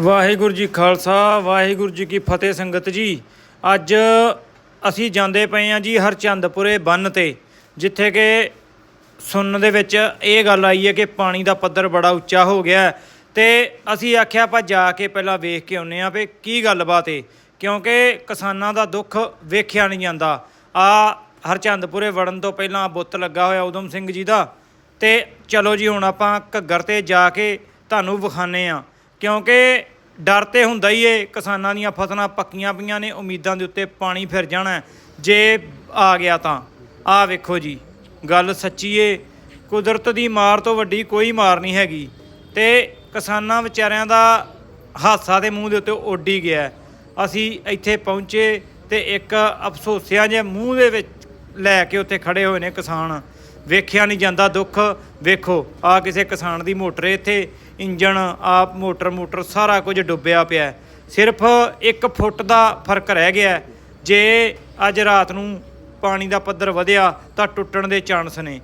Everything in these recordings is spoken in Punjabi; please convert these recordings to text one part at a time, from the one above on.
ਵਾਹਿਗੁਰੂ ਜੀ ਖਾਲਸਾ, ਵਾਹਿਗੁਰੂ ਜੀ ਕੀ ਫਤਿਹ ਸੰਗਤ ਜੀ। ਅੱਜ ਅਸੀਂ ਜਾਂਦੇ ਪਏ ਹਾਂ ਜੀ ਹਰਚੰਦਪੁਰੇ ਬੰਨ ਤੇ, ਜਿੱਥੇ ਕਿ ਸੁਣਨ ਦੇ ਵਿੱਚ ਇਹ ਗੱਲ ਆਈ ਹੈ ਕਿ ਪਾਣੀ ਦਾ ਪੱਧਰ ਬੜਾ ਉੱਚਾ ਹੋ ਗਿਆ ਹੈ। ਤੇ ਅਸੀਂ ਆਖਿਆ ਆਪਾਂ ਜਾ ਕੇ ਪਹਿਲਾਂ ਵੇਖ ਕੇ ਆਉਨੇ ਆ ਵੀ ਕੀ ਗੱਲਬਾਤ ਏ, ਕਿਉਂਕਿ ਕਿਸਾਨਾਂ ਦਾ ਦੁੱਖ ਵੇਖਿਆ ਨਹੀਂ ਜਾਂਦਾ। ਆ ਹਰਚੰਦਪੁਰੇ ਵੜਨ ਤੋਂ ਪਹਿਲਾਂ ਬੁੱਤ ਲੱਗਾ ਹੋਇਆ ਉਦਮ ਸਿੰਘ ਜੀ ਦਾ। ਤੇ ਚਲੋ ਜੀ ਹੁਣ ਆਪਾਂ ਘੱਗਰ ਤੇ ਜਾ ਕੇ ਤੁਹਾਨੂੰ ਵਿਖਾਣੇ ਆ ਕਿਉਂਕਿ ਡਰ ਤੇ ਹੁੰਦਾ ਹੀ ਏ, ਕਿਸਾਨਾਂ ਦੀਆਂ ਫਸਲਾਂ ਪੱਕੀਆਂ ਪਈਆਂ ਨੇ, ਉਮੀਦਾਂ ਦੇ ਉੱਤੇ ਪਾਣੀ ਫਿਰ ਜਾਣਾ ਜੇ ਆ ਗਿਆ ਤਾਂ ਆ ਵੇਖੋ ਜੀ, ਗੱਲ ਸੱਚੀ ਏ, ਕੁਦਰਤ ਦੀ ਮਾਰ ਤੋਂ ਵੱਡੀ ਕੋਈ ਮਾਰ ਨਹੀਂ ਹੈਗੀ ਤੇ ਕਿਸਾਨਾਂ ਵਿਚਾਰਿਆਂ ਦਾ ਹਾਸਾ ਦੇ ਮੂੰਹ ਦੇ ਉੱਤੇ ਉੱਡੀ ਗਿਆ ਅਸੀਂ ਇੱਥੇ ਪਹੁੰਚੇ ਤੇ ਇੱਕ ਅਫਸੋਸਿਆਂ ਜੇ ਮੂੰਹ ਦੇ ਵਿੱਚ ਲੈ ਕੇ ਉੱਥੇ ਖੜੇ ਹੋਏ ਨੇ ਕਿਸਾਨ। ਵੇਖਿਆ ਨਹੀਂ ਜਾਂਦਾ ਦੁੱਖ। ਵੇਖੋ, ਆ ਕਿਸੇ ਕਿਸਾਨ ਦੀ ਮੋਟਰ ਇੱਥੇ ਇੰਜਣ, ਆਪ ਮੋਟਰ ਮੋਟਰ ਸਾਰਾ ਕੁਝ ਡੁੱਬਿਆ ਪਿਆ ਸਿਰਫ 1 ਫੁੱਟ ਦਾ ਫ਼ਰਕ ਰਹਿ ਗਿਆ ਜੇ ਅੱਜ ਰਾਤ ਨੂੰ ਪਾਣੀ ਦਾ ਪੱਧਰ ਵਧਿਆ, ਤਾਂ ਟੁੱਟਣ ਦੇ ਚਾਂਸ ਨੇ।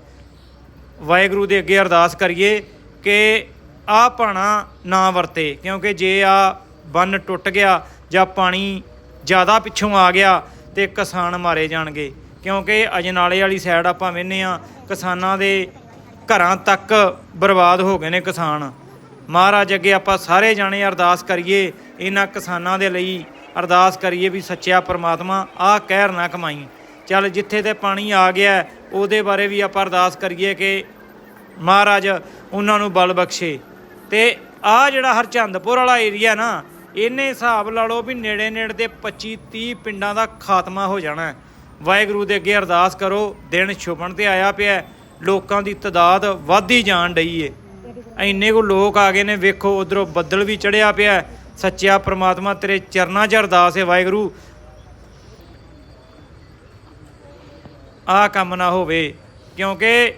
ਵਾਹਿਗੁਰੂ ਦੇ ਅੱਗੇ ਅਰਦਾਸ ਕਰੀਏ ਕਿ ਆ ਪਾਣਾ ਨਾ ਵਰਤੇ, ਕਿਉਂਕਿ ਜੇ ਆ ਬੰਨ ਟੁੱਟ ਗਿਆ ਜਾਂ ਪਾਣੀ ਜ਼ਿਆਦਾ ਪਿੱਛੋਂ ਆ ਗਿਆ ਤੇ ਕਿਸਾਨ ਮਾਰੇ ਜਾਣਗੇ। ਕਿਉਂਕਿ ਅਜਨਾਲੇ ਵਾਲੀ ਸਾਈਡ ਆਪਾਂ ਵੇਨੇ ਆ, ਕਿਸਾਨਾਂ ਦੇ ਘਰਾਂ ਤੱਕ ਬਰਬਾਦ ਹੋ ਗਏ ਨੇ ਕਿਸਾਨ। ਮਹਾਰਾਜ ਅੱਗੇ ਆਪਾਂ ਸਾਰੇ ਜਾਣੇ ਅਰਦਾਸ ਕਰੀਏ, ਇਹਨਾਂ ਕਿਸਾਨਾਂ ਦੇ ਲਈ ਅਰਦਾਸ ਕਰੀਏ ਵੀ ਸੱਚਿਆ ਪਰਮਾਤਮਾ ਆਹ ਕਹਿਰ ਨਾ ਕਮਾਈ। ਚੱਲ ਜਿੱਥੇ ਤੇ ਪਾਣੀ ਆ ਗਿਆ, ਉਹਦੇ ਬਾਰੇ ਵੀ ਆਪਾਂ ਅਰਦਾਸ ਕਰੀਏ ਕਿ ਮਹਾਰਾਜ ਉਹਨਾਂ ਨੂੰ ਬਲ ਬਖਸ਼ੇ। ਤੇ ਆ ਜਿਹੜਾ ਹਰਚੰਦਪੁਰ ਵਾਲਾ ਏਰੀਆ ਨਾ, ਇਹਨੇ ਹਿਸਾਬ ਲਾ ਲਓ ਵੀ ਨੇੜੇ ਨੇੜੇ ਤੇ 25 30 ਪਿੰਡਾਂ ਦਾ ਖਾਤਮਾ ਹੋ ਜਾਣਾ। ਹੈ। ਵਾਹਿਗੁਰੂ ਦੇ ਅੱਗੇ ਅਰਦਾਸ ਕਰੋ, ਦਿਨ ਛੁਪਣ ਤੇ ਆਇਆ ਪਿਆ ਲੋਕਾਂ ਦੀ ਤਦਾਦ ਵੱਧਦੀ ਜਾਣ ਡਈ ਏ। ਇੰਨੇ ਕੋ ਲੋਕ ਆ ਗਏ ਨੇ, ਵੇਖੋ ਉਧਰੋਂ ਬੱਦਲ ਵੀ ਚੜਿਆ ਪਿਆ ਸੱਚਿਆ ਪ੍ਰਮਾਤਮਾ ਤੇਰੇ ਚਰਨਾਂ 'ਚ ਅਰਦਾਸ ਹੈ ਵਾਹਿਗੁਰੂ। ਆਹ ਕੰਮ ਨਾ ਹੋਵੇ, ਕਿਉਂਕਿ